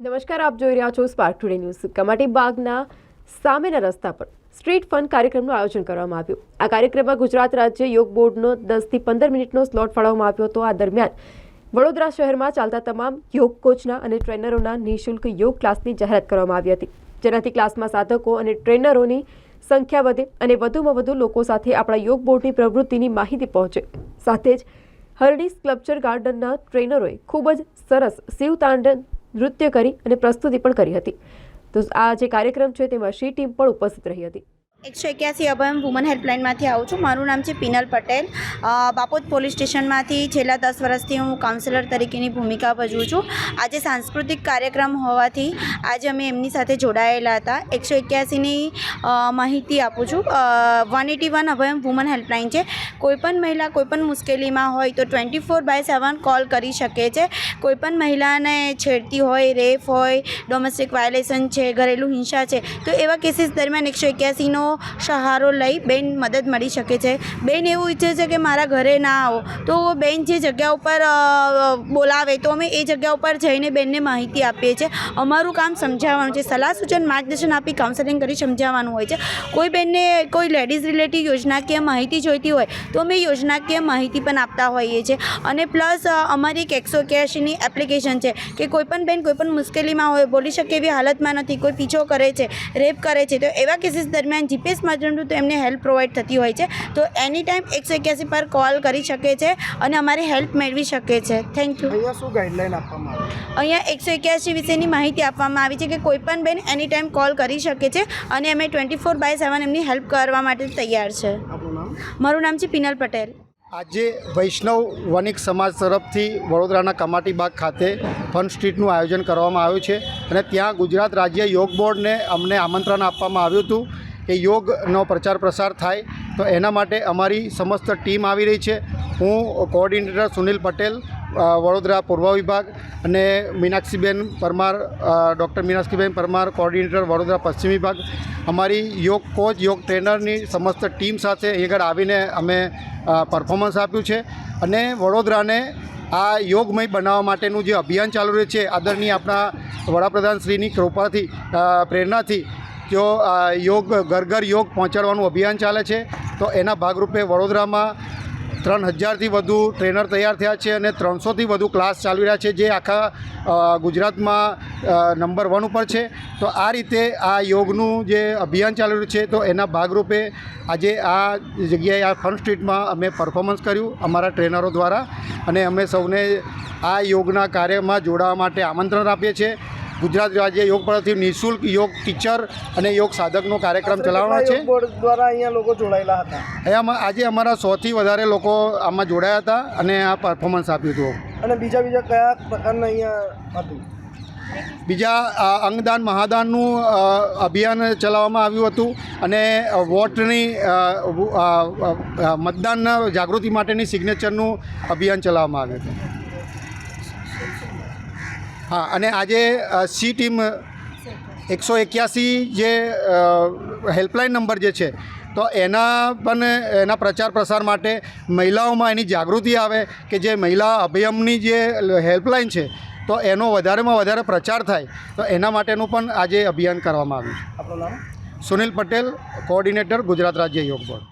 નમસ્કાર, આપ જોઈ રહ્યા છો સ્પાર્ક ટુડે ન્યૂઝ કમાટી બાગના સામેના રસ્તા પર સ્ટ્રીટ ફન કાર્યક્રમનું આયોજન કરવામાં આવ્યું. આ કાર્યક્રમમાં ગુજરાત રાજ્ય યોગ બોર્ડનો દસથી પંદર મિનિટનો સ્લોટ ફાળવવામાં આવ્યો હતો. આ દરમિયાન વડોદરા શહેરમાં ચાલતા તમામ યોગ કોચના અને ટ્રેનરોના નિઃશુલ્ક યોગ ક્લાસની જાહેરાત કરવામાં આવી હતી. જેનાથી ક્લાસમાં સાધકો અને ટ્રેનરોની સંખ્યા વધે અને વધુમાં વધુ લોકો સાથે આપણા યોગ બોર્ડની પ્રવૃત્તિની માહિતી પહોંચે. સાથે જ હરડી સ્કલ્પચર ગાર્ડનના ટ્રેનરોએ ખૂબ જ સરસ શિવ તાંડવ નૃત્ય કરી અને પ્રસ્તુતિ પણ કરી હતી. તો આ જે કાર્યક્રમ છે તેમાં શી ટીમ પણ ઉપસ્થિત રહી હતી. એકસો એક્યાસી અભયમ વુમન હેલ્પલાઇનમાંથી આવું છું. મારું નામ છે પિનલ પટેલ. બાપોદ પોલીસ સ્ટેશનમાંથી છેલ્લા દસ વર્ષથી હું કાઉન્સિલર તરીકેની ભૂમિકા ભજવું છું. આજે સાંસ્કૃતિક કાર્યક્રમ હોવાથી આજે અમે એમની સાથે જોડાયેલા હતા. એકસો એક્યાસીની માહિતી આપું છું. One eighty one Abhayam woman helpline છે. કોઈપણ મહિલા કોઈપણ મુશ્કેલીમાં હોય તો twenty four by seven call કરી શકે છે. કોઈપણ મહિલાને છેડતી હોય રેપ હોય ડોમેસ્ટિક વાયોલેશન છે, ઘરેલું હિંસા છે, તો એવા કેસીસ દરમિયાન એકસો એક્યાસીનો સહારો લઈ બેન મદદ મળી શકે છે. બેન એવું ઈચ્છે છે કે મારા ઘરે ના આવો. તો બેન જે જગ્યા ઉપર બોલાવે તો અમે એ જગ્યા ઉપર જઈને બેનને માહિતી આપીએ છીએ. અમારું કામ સમજાવવાનું છે. સલાહ સૂચન માર્ગદર્શન આપી કાઉન્સેલિંગ કરી સમજાવવાનું હોય છે. કોઈ બેનને કોઈ લેડીઝ રિલેટિવ યોજનાકીય માહિતી જોઈતી હોય તો અમે યોજનાકીય માહિતી પણ આપતા હોઈએ છીએ. અને પ્લસ અમારી એક એકસો એક્યાસીની એપ્લિકેશન છે કે કોઈપણ બેન કોઈપણ મુશ્કેલીમાં હોય, બોલી શકે એવી હાલતમાં નથી, કોઈ પીછો કરે છે, રેપ કરે છે, તો એવા કેસીસ દરમિયાન જીપીએસ માધ્યમથી તો એમને હેલ્પ પ્રોવાઈડ થતી હોય છે. તો એની ટાઈમ એકસો એક્યાસી પર કોલ કરી શકે છે અને અમારી હેલ્પ મેળવી શકે છે. થેન્ક યુ અહીંયા શું ગાઈડલાઈન આપવામાં આવે? અહીંયા એકસો એક્યાસી વિશેની માહિતી આપવામાં આવી છે કે કોઈપણ બેન એની ટાઈમ કોલ કરી શકે છે અને અમે ટ્વેન્ટી ફોર બાય સેવન એમની હેલ્પ કરવા માટે તૈયાર છે. મારું નામ છે પિનલ પટેલ. આજે વૈષ્ણવ વણિક સમાજ તરફથી વડોદરાના કમાટી બાગ ખાતે ફન સ્ટ્રીટનું આયોજન કરવામાં આવ્યું છે અને ત્યાં ગુજરાત રાજ્ય યોગ બોર્ડને અમને આમંત્રણ આપવામાં આવ્યું હતું. કે યોગનો પ્રચાર પ્રસાર થાય તો એના માટે અમારી સમસ્ત ટીમ આવી રહી છે. હું કોઓર્ડિનેટર સુનિલ પટેલ વડોદરા પૂર્વ વિભાગ અને મીનાક્ષીબેન પરમાર ડૉક્ટર મીનાક્ષીબેન પરમાર, કોઓર્ડિનેટર વડોદરા પશ્ચિમ વિભાગ. અમારી યોગ કોચ, યોગ ટ્રેનરની સમસ્ત ટીમ સાથે આગળ આવીને અમે પરફોર્મન્સ આપ્યું છે. અને વડોદરાને આ યોગમય બનાવવા માટેનું જે અભિયાન ચાલુ રહ્યું છે, આદરણીય આપણા વડાપ્રધાન શ્રીની કૃપાથી પ્રેરણાથી જો યોગ ઘર ઘર યોગ પહોંચાડવાનું અભિયાન ચાલે છે. તો એના ભાગરૂપે વડોદરામાં ત્રણ હજારથી વધુ ટ્રેનર તૈયાર થયા છે અને ત્રણસોથી વધુ ક્લાસ ચાલી રહ્યા છે જે આખા ગુજરાતમાં નંબર વન ઉપર છે. તો આ રીતે આ યોગનું જે અભિયાન ચાલી રહ્યું છે તો એના ભાગરૂપે આજે આ જગ્યાએ, આ ફન સ્ટ્રીટમાં અમે પરફોર્મન્સ કર્યું અમારા ટ્રેનરો દ્વારા અને અમે સૌને આ યોગના કાર્યમાં જોડાવા માટે આમંત્રણ આપીએ છીએ. ગુજરાત રાજ્ય યોગ પરથી નિઃશુલ્ક યોગ ટીચર અને યોગ સાધકનો કાર્યક્રમ ચલાવવાનો છે. દ્વારા અહીંયા લોકો જોડાયેલા હતા? અહીંયા આજે અમારા સોથી વધારે લોકો આમાં જોડાયા હતા અને આ પરફોર્મન્સ આપ્યું હતું. અને બીજા બીજા કયા પ્રકારના અહીંયા હતું? બીજા અંગદાન મહાદાનનું અભિયાન ચલાવવામાં આવ્યું હતું અને વોટની અ, વ- અ, અ, મતદાન જાગૃતિ માટેની સિગ્નેચરનું અભિયાન ચલાવવામાં આવ્યું હતું. હા અને આજે સી ટીમ એકસો એક્યાસી જે હેલ્પલાઇન નંબર જે છે તો એના પણ એના પ્રચાર પ્રસાર માટે મહિલાઓમાં એની જાગૃતિ આવે કે જે મહિલા અભયમની જે હેલ્પલાઇન છે તો એનો વધારેમાં વધારે પ્રચાર થાય તો એના માટેનું પણ આજે અભિયાન કરવામાં આવ્યું છે. આપણું નામ? સુનિલ પટેલ કોઓર્ડિનેટર ગુજરાત રાજ્ય યોગ બોર્ડ.